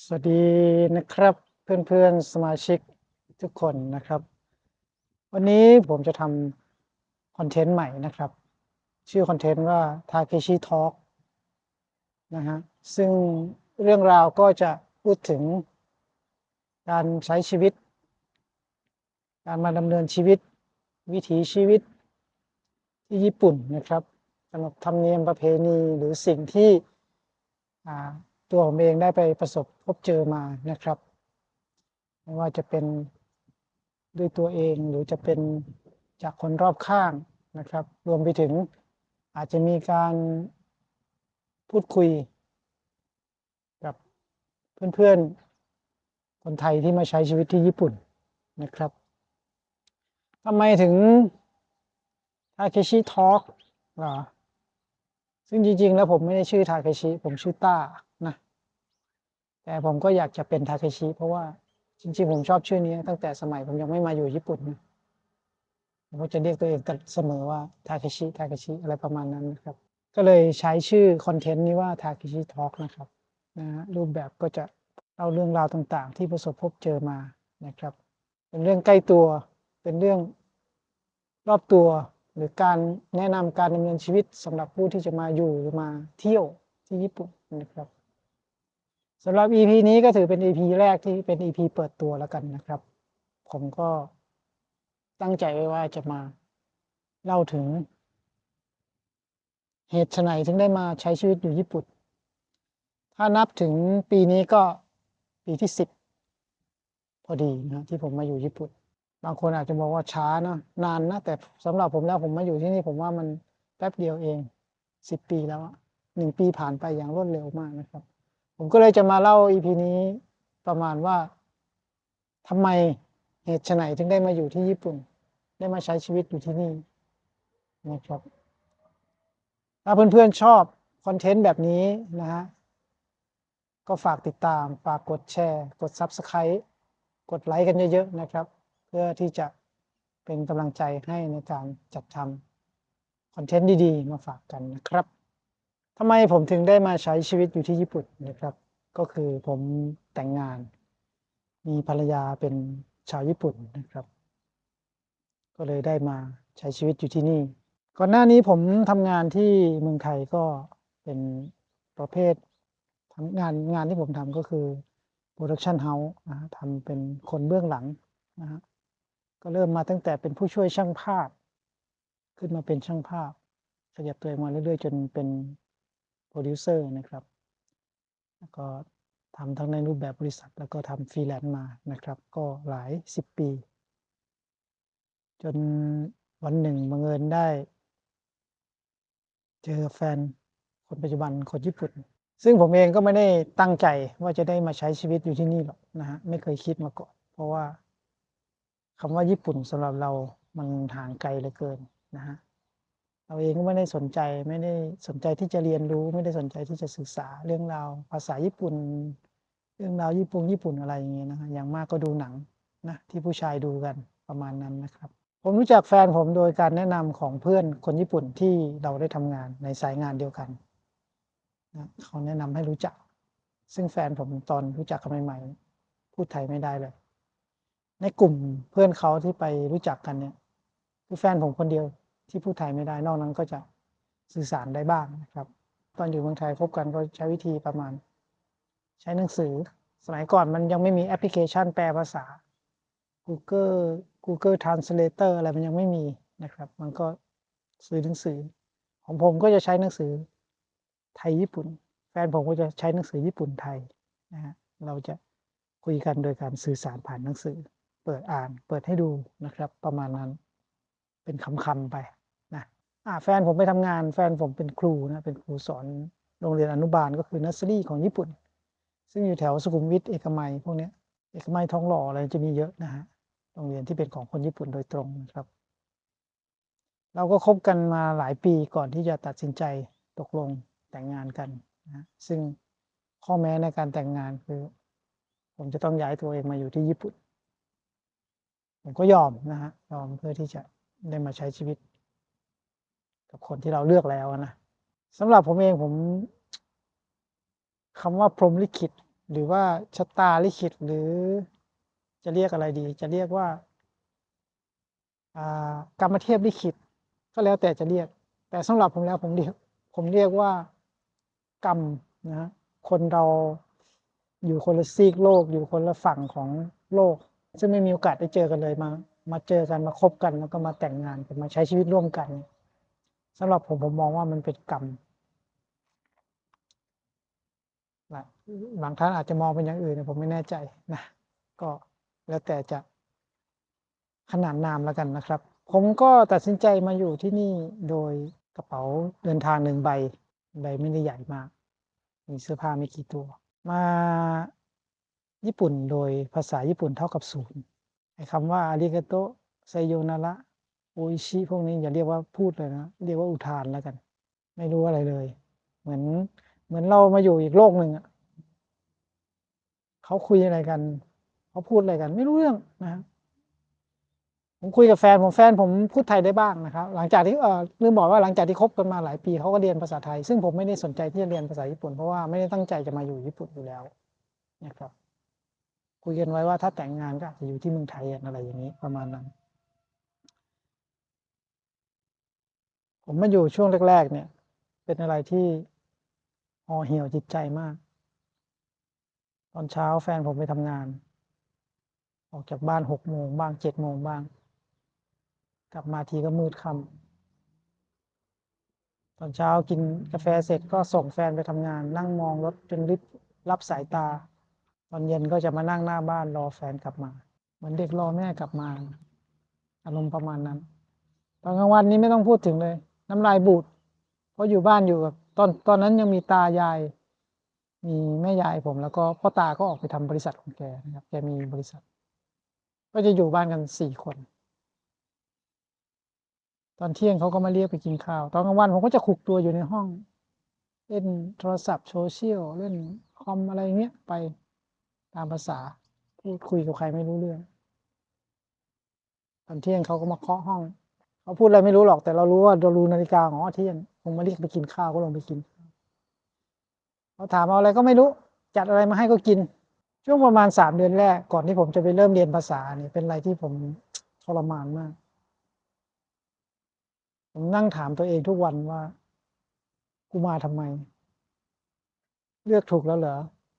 สวัสดีนะครับเพื่อนๆสมาชิกทุกคนนะครับ วันนี้ผมจะทำคอนเทนต์ใหม่นะครับ ชื่อคอนเทนต์ว่า Takeshi Talk นะฮะซึ่งเรื่องราวก็จะพูดถึงการใช้ชีวิต การมาดำเนินชีวิต วิถีชีวิตที่ญี่ปุ่นนะครับสำหรับธรรมเนียมประเพณีหรือสิ่งที่อ่า ตัวผมเองได้ไปประสบพบเจอมานะครับ ไม่ว่าจะเป็นด้วยตัวเองหรือจะเป็นจากคนรอบข้างนะครับ รวมไปถึงอาจจะมีการพูดคุย กับเพื่อนๆ คนไทยที่มาใช้ชีวิตที่ญี่ปุ่นนะครับทำไมถึงทาเคชิทอล์กเหรอซึ่งจริงๆ แล้วผมไม่ได้ชื่อทาเคชิ ผมชื่อต้า แต่ผมก็อยากจะเป็นทาเคชิเพราะว่าจริงๆผมชอบชื่อนี้ตั้งแต่สมัยผมยังไม่มาอยู่ญี่ปุ่นนะผมก็จะเรียกตัวเองเสมอว่าทาเคชิทาเคชิอะไรประมาณนั้นนะครับ ก็เลยใช้ชื่อคอนเทนต์นี้ว่าทาเคชิทอล์กนะครับนะฮะรูปแบบก็จะเล่าเรื่องราวต่างๆ ที่ประสบพบเจอมานะครับ เป็นเรื่องใกล้ตัวเป็นเรื่องรอบตัวหรือการแนะนำการดำเนินชีวิตสำหรับผู้ที่จะมาอยู่หรือมาเที่ยวที่ญี่ปุ่นนะครับ สำหรับ EP นี้ก็ถือเป็น EP แรกที่เป็น EP เปิดตัวแล้วกันนะครับ ผมก็ตั้งใจไว้ว่าจะมาเล่าถึง เหตุไฉนถึงได้มาใช้ชีวิตอยู่ญี่ปุ่น ถ้านับถึงปีนี้ก็ปีที่สิบพอดีนะที่ผมมาอยู่ญี่ปุ่น บางคนอาจจะบอกว่าช้านะนานนะ แต่สำหรับผมแล้วผมมาอยู่ที่นี่ผมว่ามันแป๊บเดียวเองสิบปีแล้วหนึ่งปีผ่านไปอย่างรวดเร็วมากนะครับ ผมก็เลยจะมาเล่า EP นี้ประมาณว่าทำไมเหตุไฉนถึงได้มาอยู่ที่ญี่ปุ่น ได้มาใช้ชีวิตอยู่ที่นี่นะครับ ถ้าเพื่อนๆชอบคอนเทนต์แบบนี้นะฮะก็ฝากติดตาม ฝากกดแชร์ กด Subscribe กดไลค์กันเยอะๆนะครับ เพื่อที่จะเป็นกำลังใจให้ในการจัดทำคอนเทนต์ดีๆ มาฝากกันนะครับ ทำไมผมถึงได้มาใช้ชีวิตอยู่ที่ญี่ปุ่นนะครับ ก็คือผมแต่งงาน มีภรรยาเป็นชาวญี่ปุ่นนะครับ ก็เลยได้มาใช้ชีวิตอยู่ที่นี่ ก่อนหน้านี้ผมทำงานที่เมืองไทยก็เป็นประเภททำงานงานที่ผมทำก็คือโปรดักชันเฮาส์นะทำเป็นคนเบื้องหลังนะฮะก็เริ่มมาตั้งแต่เป็นผู้ช่วยช่างภาพ ขึ้นมาเป็นช่างภาพขยับตัวเองมาเรื่อยๆ จนเป็น โปรดิวเซอร์นะครับ แล้วก็ทำทั้งในรูปแบบบริษัท แล้วก็ทำฟรีแลนซ์มานะครับ ก็หลายสิบปี จนวันหนึ่งบังเอิญได้ เจอแฟนคนปัจจุบันคนญี่ปุ่น ซึ่งผมเองก็ไม่ได้ตั้งใจว่าจะได้มาใช้ชีวิตอยู่ที่นี่หรอกนะฮะไม่เคยคิดมาก่อน เพราะว่าคำว่าญี่ปุ่นสำหรับเรามันห่างไกลเหลือเกินนะฮะ เราเองก็ไม่ได้สนใจไม่ได้สนใจที่จะเรียนรู้ ไม่ได้สนใจที่จะศึกษาเรื่องราวภาษาญี่ปุ่น เรื่องราวญี่ปุ่นญี่ปุ่นอะไรอย่างเงี้ยนะอย่างมากก็ดูหนังนะที่ผู้ชายดูกันประมาณนั้นนะครับ ผมรู้จักแฟนผมโดยการแนะนำของเพื่อนคนญี่ปุ่นที่เราได้ทำงานในสายงานเดียวกันนะเขาแนะนำให้รู้จัก ซึ่งแฟนผมตอนรู้จักกันใหม่ๆพูดไทยไม่ได้เลย ในกลุ่มเพื่อนเขาที่ไปรู้จักกันเนี่ยคือแฟนผมคนเดียว ที่พูดไทยไม่ได้นอกนั้นก็จะสื่อสารได้บ้างนะครับ ตอนอยู่เมืองไทยคบกันก็ใช้วิธีประมาณ ใช้หนังสือ สมัยก่อนมันยังไม่มีแอปพลิเคชันแปลภาษา Google Google Translator อะไรมันยังไม่มีนะครับ มันก็ซื้อหนังสือ ของผมก็จะใช้หนังสือไทยญี่ปุ่น แฟนผมก็จะใช้หนังสือญี่ปุ่นไทยนะฮะเราจะคุยกันโดยการสื่อสารผ่านหนังสือ เปิดอ่าน เปิดให้ดูนะครับ ประมาณนั้น เป็นคำๆไป อ่าแฟนผมไปทำงาน แฟนผมเป็นครูนะเป็นครูสอนโรงเรียนอนุบาลก็คือนัสซี่ของญี่ปุ่น ซึ่งอยู่แถวสุขุมวิทเอกมัยพวกเนี้ยเอกมัยทองหล่ออะไรจะมีเยอะนะฮะโรงเรียนที่เป็นของคนญี่ปุ่นโดยตรงนะครับ เราก็คบกันมาหลายปีก่อนที่จะตัดสินใจตกลงแต่งงานกันนะซึ่งข้อแม้ในการแต่งงานคือ ผมจะต้องย้ายตัวเองมาอยู่ที่ญี่ปุ่น ผมก็ยอมนะฮะยอมเพื่อที่จะได้มาใช้ชีวิต กับคนที่เราเลือกแล้วนะสำหรับผมเองผมคำว่าพรหมลิขิต หรือว่าชะตาลิขิต หรือจะเรียกอะไรดี จะเรียกว่ากรรมเทพลิขิต ก็แล้วแต่จะเรียก แต่สำหรับผมแล้วผมเรียกผมเรียกว่ากรรมนะฮะคนเราอยู่คนละซีกโลก อยู่คนละฝั่งของโลก ซึ่งไม่มีโอกาสได้เจอกันเลยมา มาเจอกันมาคบกันแล้วก็มาแต่งงานกันมาใช้ชีวิตร่วมกัน สำหรับผมผมมองว่ามันเป็นกรรมนะบางท่านอาจจะมองเป็นอย่างอื่นผมไม่แน่ใจนะ ก็แล้วแต่จะขนาดนามแล้วกันนะครับ ผมก็ตัดสินใจมาอยู่ที่นี่โดยกระเป๋าเดินทางหนึ่งใบ ใบไม่ได้ใหญ่มาก มีเสื้อผ้าไม่กี่ตัว มาญี่ปุ่นโดยภาษาญี่ปุ่นเท่ากับศูนย์ไอ้คำว่าอาริกาโตไซโยนาระ โอชิพวกนี้อย่าเรียกว่าพูดเลยนะ เรียกว่าอุทานแล้วกัน ไม่รู้อะไรเลย เหมือนเหมือนเรามาอยู่อีกโลกหนึ่งอะเขาคุยอะไรกันเขาพูดอะไรกัน ไม่รู้เรื่องนะผมคุยกับแฟนผมแฟนผมพูดไทยได้บ้างนะครับ หลังจากที่เออลืมบอกว่าหลังจากที่คบกันมาหลายปีเขาก็เรียนภาษาไทย ซึ่งผมไม่ได้สนใจที่จะเรียนภาษาญี่ปุ่นเพราะว่าไม่ได้ตั้งใจจะมาอยู่ญี่ปุ่นอยู่แล้วนะครับคุยกันไว้ว่าถ้าแต่งงานก็อาจจะอยู่ที่เมืองไทยอะไรอย่างนี้ประมาณนั้น ผมมาอยู่ช่วงแรก ๆ เนี่ย เป็นอะไรที่ห่อเหี่ยวจิตใจมาก ตอนเช้าแฟนผมไปทำงาน ออกจากบ้านหกโมงบ้างเจ็ดโมงบ้าง กลับมาทีก็มืดค่ำตอนเช้ากินกาแฟเสร็จก็ส่งแฟนไปทำงาน นั่งมองรถจนริบรับสายตา ตอนเย็นก็จะมานั่งหน้าบ้านรอแฟนกลับมา เหมือนเด็กรอแม่กลับมา อารมณ์ประมาณนั้นตอนกลางวันนี้ไม่ต้องพูดถึงเลย น้ำลายบูดเพราะอยู่บ้านอยู่กับตอนตอนนั้นยังมีตายาย มีแม่ยายผม แล้วก็พ่อตาก็ออกไปทำบริษัทของแกนะครับแกมีบริษัท ก็จะอยู่บ้านกันสี่คน ตอนเที่ยงเขาก็มาเรียกไปกินข้าว ตอนกลางวันผมก็จะขุกตัวอยู่ในห้อง เล่นโทรศัพท์โซเชียลเล่นคอมอะไรเงี้ยไปตามภาษาพูดคุยกับใครไม่รู้เรื่อง ตอนเที่ยงเขาก็มาเคาะห้อง เขาพูดอะไรไม่รู้หรอกแต่เรารู้ว่าเรารู้นาฬิกาอ๋อเที่ยงคงมาเรียกไปกินข้าวก็ลงไปกินเขาถามเอาอะไรก็ไม่รู้ จัดอะไรมาให้ก็กิน ช่วงประมาณสามเดือนแรกก่อนที่ผมจะไปเริ่มเรียนภาษาเนี่ยเป็นอะไรที่ผมทรมานมาก ผมนั่งถามตัวเองทุกวันว่า กูมาทำไม เลือกถูกแล้วเหรอ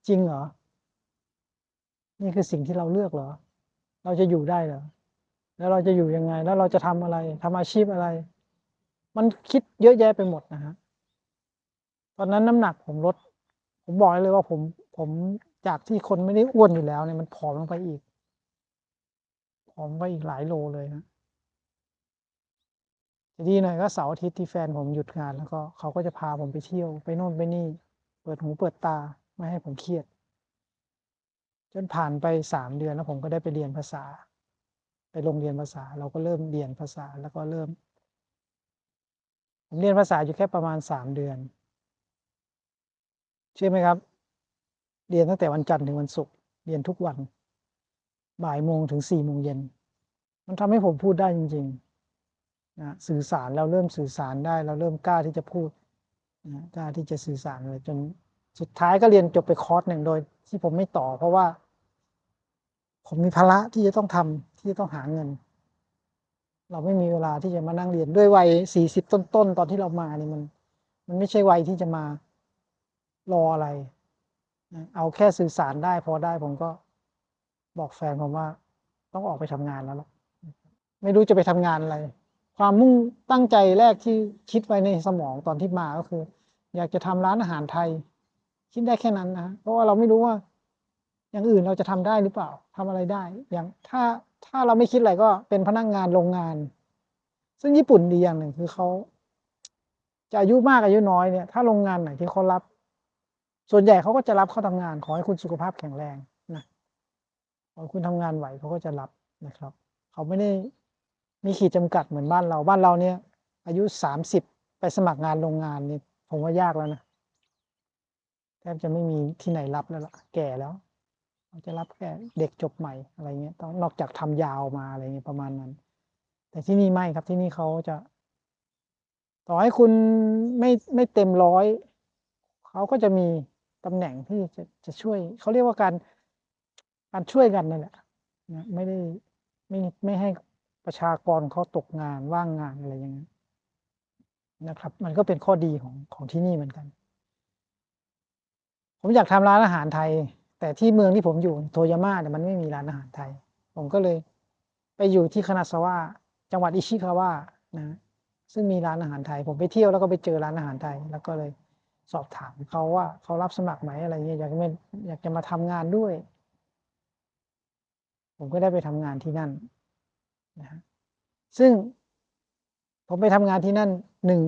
จริงเหรอ นี่คือสิ่งที่เราเลือกเหรอ เราจะอยู่ได้เหรอ แล้วเราจะอยู่ยังไง แล้วเราจะทำอะไรทำอาชีพอะไร มันคิดเยอะแยะไปหมดนะฮะตอนนั้นน้ำหนักผมลด ผมบอกเลยว่าผมผมจากที่คนไม่ได้อ้วนอยู่แล้วเนี่ยมันผอมลงไปอีกผอมไปอีกหลายโลเลยนะจะดีหน่อยก็เสาร์อาทิตย์ที่แฟนผมหยุดงานแล้วก็เขาก็จะพาผมไปเที่ยวไปโน่นไปนี่ เปิดหูเปิดตาไม่ให้ผมเครียด จนผ่านไปสามเดือนแล้วผมก็ได้ไปเรียนภาษา ไปโรงเรียนภาษา เราก็เริ่มเรียนภาษาแล้วก็เริ่ม ผมเรียนภาษาอยู่แค่ประมาณสามเดือน เชื่อไหมครับ เรียนตั้งแต่วันจันทร์ถึงวันศุกร์เรียนทุกวัน บ่ายโมงถึงสี่โมงเย็น มันทำให้ผมพูดได้จริงๆนะสื่อสารเราเริ่มสื่อสารได้ เราเริ่มกล้าที่จะพูดนะกล้าที่จะสื่อสารเลยจนสุดท้ายก็เรียนจบไปคอร์สหนึ่งโดย ที่ผมไม่ต่อเพราะว่า ผมมีภาระที่จะต้องทำ ที่ต้องหาเงิน เราไม่มีเวลาที่จะมานั่งเรียนด้วยวัยสี่สิบต้นๆตตอนที่เรามานี่มัน มันไม่ใช่วัยที่จะมารออะไร เอาแค่สื่อสารได้พอได้ผมก็บอกแฟนผมว่าต้องออกไปทำงานแล้วล่ะไม่รู้จะไปทำงานอะไร ความมุ่งตั้งใจแรกที่คิดไว้ในสมองตอนที่มาก็คือ อยากจะทำร้านอาหารไทย คิดได้แค่นั้นนะเพราะว่าเราไม่รู้ว่า อย่างอื่นเราจะทำได้หรือเปล่าทำอะไรได้ อย่างถ้า ถ้าเราไม่คิดอะไรก็เป็นพนักงงานโรงงาน ซึ่งญี่ปุ่นดีอย่างหนึ่งคือเขาจะอายุมากอายุน้อยเนี่ยถ้าโรงงานไหนที่เขารับ ส่วนใหญ่เขาก็จะรับเข้าทำงาน ขอให้คุณสุขภาพแข็งแรงนะขอคุณทำงานไหวเขาก็จะรับนะครับ เขาไม่ได้มีขีดจำกัดเหมือนบ้านเราบ้านเราเนี่ย อายุสามสิบไปสมัครงานโรงงานนี่ผมว่ายากแล้วนะแทบจะไม่มีที่ไหนรับแล้วล่ะแก่แล้ว เขาจะรับแค่เด็กจบใหม่อะไรเงี้ยต้องนอกจากทำยาวมาอะไรเงี้ยประมาณนั้น แต่ที่นี่ไม่ครับที่นี่เขาจะ ต่อให้คุณไม่ไม่เต็มร้อยเขาก็จะมีตำแหน่งที่จะจะช่วยเขาเรียกว่าการการช่วยกันนั่นแหละนะไม่ได้ไม่ไม่ให้ประชากรเขาตกงานว่างงานอะไรอย่างนี้นนะครับ มันก็เป็นข้อดีของของที่นี่เหมือนกัน ผมอยากทำร้านอาหารไทย แต่ที่เมืองที่ผมอยู่โทยาม่าเนี่ยมันไม่มีร้านอาหารไทย ผมก็เลยไปอยู่ที่คานาซาวะจังหวัดอิชิคาวะนะซึ่งมีร้านอาหารไทย ผมไปเที่ยวแล้วก็ไปเจอร้านอาหารไทย แล้วก็เลยสอบถามเขาว่าเขารับสมัครไหมอะไรเงี้ยอยากจะมาอยากจะมาทำงานด้วย ผมก็ได้ไปทำงานที่นั่นนะซึ่งผมไปทำงานที่นั่นหนึ่ง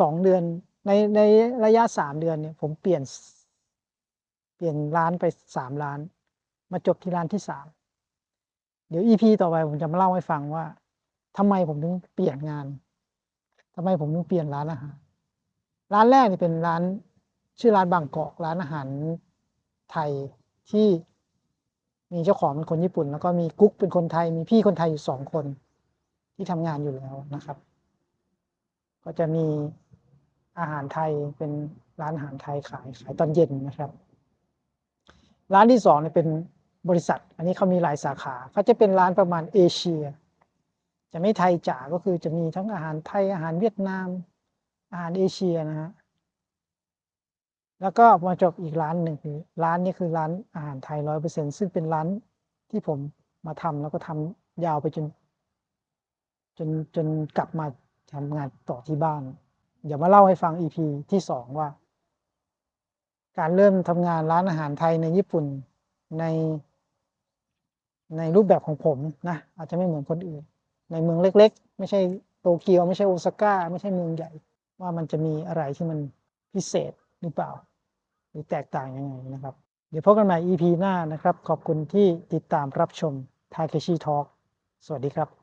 สองเดือนในในระยะสามเดือนเนี่ย ผมเปลี่ยน ปลี่ยนร้านไปสามร้าน มาจบที่ร้านที่สามเดี๋ยวอีพีต่อไปผมจะมาเล่าให้ฟังว่าทำไมผมถึงเปลี่ยนงานทำไมผมถึงเปลี่ยนร้านอาหาร ร้านแรกนี่เป็นร้าน ชื่อร้านบางกอกร้านอาหารไทยที่มีเจ้าของเป็นคนญี่ปุ่น แล้วก็มีกุ๊กเป็นคนไทย มีพี่คนไทยอยู่สองคน ที่ทำงานอยู่แล้วนะครับ ก็จะมีอาหารไทยเป็นร้านอาหารไทยขายขายตอนเย็นนะครับ ร้านที่สองเนี่ยเป็นบริษัท อันนี้เขามีหลายสาขาเขาจะเป็นร้านประมาณเอเชีย จะไม่ไทยจ๋าก็คือจะมีทั้งอาหารไทยอาหารเวียดนาม อาหารเอเชียนะฮะแล้วก็มาจบอีกร้านหนึ่งคือร้านนี้คือร้านอาหารไทยร้อยเปอร์เซ็นซึ่งเป็นร้านที่ผมมาทำแล้วก็ทำยาวไปจน จนจนกลับมาทำงานต่อที่บ้าน เดี๋ยวมาเล่าให้ฟัง EP ที่สองว่า การเริ่มทำงานร้านอาหารไทยในญี่ปุ่นในในรูปแบบของผมนะอาจจะไม่เหมือนคนอื่น ในเมืองเล็ก ๆ ไม่ใช่โตเกียวไม่ใช่โอซาก้าไม่ใช่เมืองใหญ่ ว่ามันจะมีอะไรที่มันพิเศษหรือเปล่า หรือแตกต่างยังไงนะครับ เดี๋ยวพบกันใหม่ EP หน้านะครับ ขอบคุณที่ติดตามรับชม Takeshi Talk สวัสดีครับ